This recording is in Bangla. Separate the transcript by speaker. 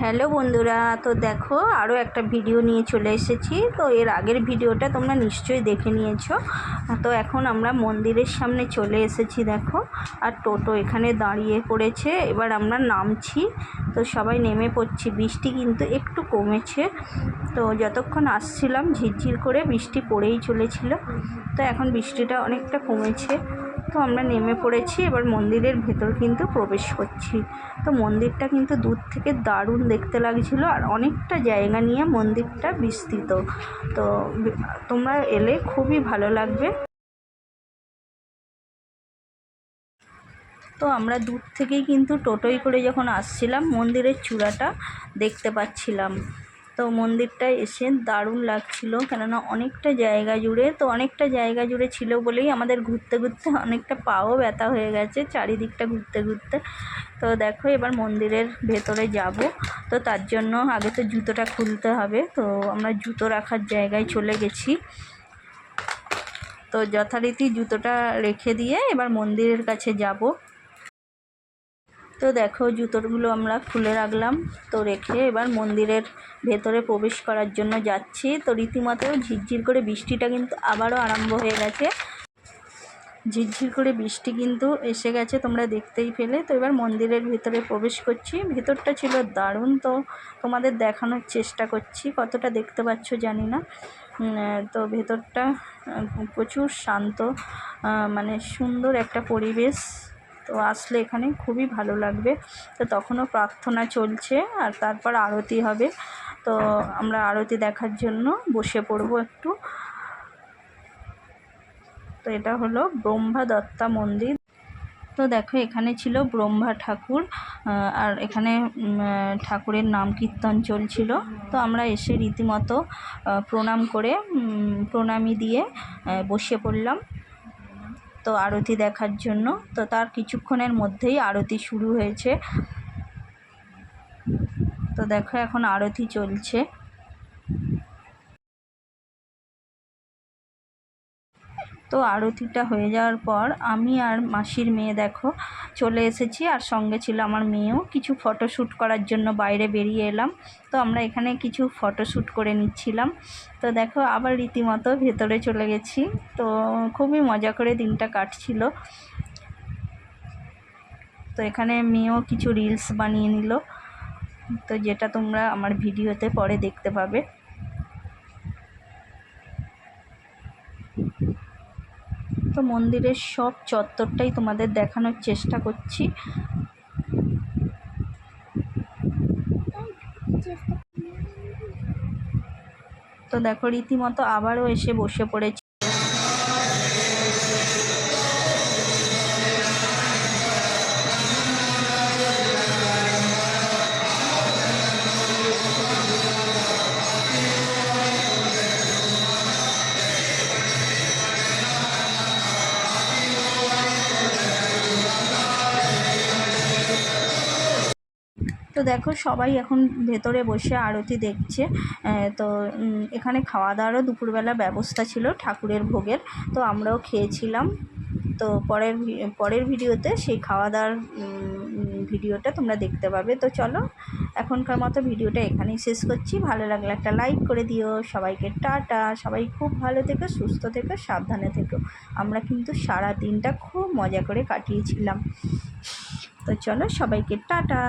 Speaker 1: হ্যালো বন্ধুরা, তো দেখো আরও একটা ভিডিও নিয়ে চলে এসেছি। তো এর আগের ভিডিওটা তোমরা নিশ্চয়ই দেখে নিয়েছো। তো এখন আমরা মন্দিরের সামনে চলে এসেছি, দেখো। আর টোটো এখানে দাঁড়িয়ে পড়েছে, এবার আমরা নামছি। তো সবাই নেমে পড়ছি, বৃষ্টি কিন্তু একটু কমেছে। তো যতক্ষণ আসছিলাম, ঝিরঝির করে বৃষ্টি পড়েই চলেছিল। তো এখন বৃষ্টিটা অনেকটা কমেছে। তো আমরা নেমে পড়েছি, এবার মন্দিরের ভেতর কিন্তু প্রবেশ করছি। তো মন্দিরটা কিন্তু দূর থেকে দারুণ দেখতে লাগছিল আর অনেকটা জায়গা নিয়ে মন্দিরটা বিস্তৃত। তো তোমরা এলে খুবই ভালো লাগবে। তো আমরা দূর থেকেই কিন্তু টোটোয় করে যখন আসছিলাম, মন্দিরের চূড়াটা দেখতে পাচ্ছিলাম। তো মন্দিরটায় এসে দারুণ লাগছিল, কেননা অনেকটা জায়গা জুড়ে, তো অনেকটা জায়গা জুড়ে ছিল বলেই আমাদের ঘুরতে ঘুরতে অনেকটা পাও ব্যথা হয়ে গেছে চারিদিকটা ঘুরতে ঘুরতে। তো দেখো এবার মন্দিরের ভেতরে যাব, তো তার জন্য আগে তো জুতোটা খুলতে হবে, তো আমরা জুতো রাখার জায়গায় চলে গেছি। তো যথারীতি জুতোটা রেখে দিয়ে এবার মন্দিরের কাছে যাব। তো দেখো জুতোগুলো আমরা খুলে রাখলাম। তো রেখে এবার মন্দিরের ভেতরে প্রবেশ করার জন্য যাচ্ছি। তো রীতিমতো ঝিরঝির করে বৃষ্টিটা কিন্তু আবারও আরম্ভ হয়ে গেছে। ঝিরঝির করে বৃষ্টি কিন্তু এসে গেছে তোমরা দেখতেই পেলে। তো এবার মন্দিরের ভেতরে প্রবেশ করছি। ভেতরটা ছিল দারুণ। তো তোমাদের দেখানোর চেষ্টা করছি। কতটা দেখতে পাচ্ছ জানি না। তো ভেতরটা প্রচুর শান্ত মানে সুন্দর একটা পরিবেশ। তো আসলে এখানে খুবই ভালো লাগবে। তো তখনও প্রার্থনা চলছে আর তারপর আরতি হবে। তো আমরা আরতি দেখার জন্য বসে পড়ব একটু। তো এটা হলো ব্রহ্মা দত্তা মন্দির। তো দেখো এখানে ছিল ব্রহ্মা ঠাকুর আর এখানে ঠাকুরের নাম কীর্তন চলছিল। তো আমরা এসে রীতিমতো প্রণাম করে প্রণামী দিয়ে বসে পড়লাম। তো আরতি দেখার জন্য। তো তার কিছুক্ষণের মধ্যেই আরতি শুরু হয়েছে। তো দেখো এখন আরতি চলছে। তো আরতিটা হয়ে যাওয়ার পর আমি আর মাসির মেয়ে দেখো চলে এসেছি আর সঙ্গে ছিল আমার মেয়েও। কিছু ফটোশ্যুট করার জন্য বাইরে বেরিয়ে এলাম। তো আমরা এখানে কিছু ফটোশ্যুট করে নিচ্ছিলাম। তো দেখো আবার রীতিমতো ভেতরে চলে গেছি। তো খুবই মজা করে দিনটা কাটছিল। তো এখানে মেয়েও কিছু রিলস বানিয়ে নিল। তো যেটা তোমরা আমার ভিডিওতে পরে দেখতে পাবে। তো মন্দিরের সব চত্বরটাই তোমাদের দেখানোর চেষ্টা করছি। তো দেখো, রীতিমতো আবারও এসে বসে পড়েছি। তো দেখো সবাই এখন ভেতরে বসে আরতি দেখছে তো এখানে খাওয়া দাওয়ারও দুপুরবেলা ব্যবস্থা ছিল ঠাকুরের ভোগের, তো আমরাও খেয়েছিলাম। তো পরের পরের ভিডিওতে সেই খাওয়া দাওয়ার ভিডিওটা তোমরা দেখতে পাবে। তো চলো, এখনকার মতো ভিডিওটা এখানেই শেষ করছি। ভালো লাগলে একটা লাইক করে দিও। সবাইকে টাটা। সবাই খুব ভালো থেকো, সুস্থ থেকো, সাবধানে থেকো। আমরা কিন্তু সারা দিনটা খুব মজা করে কাটিয়েছিলাম। তো চলো, সবাইকে টাটা।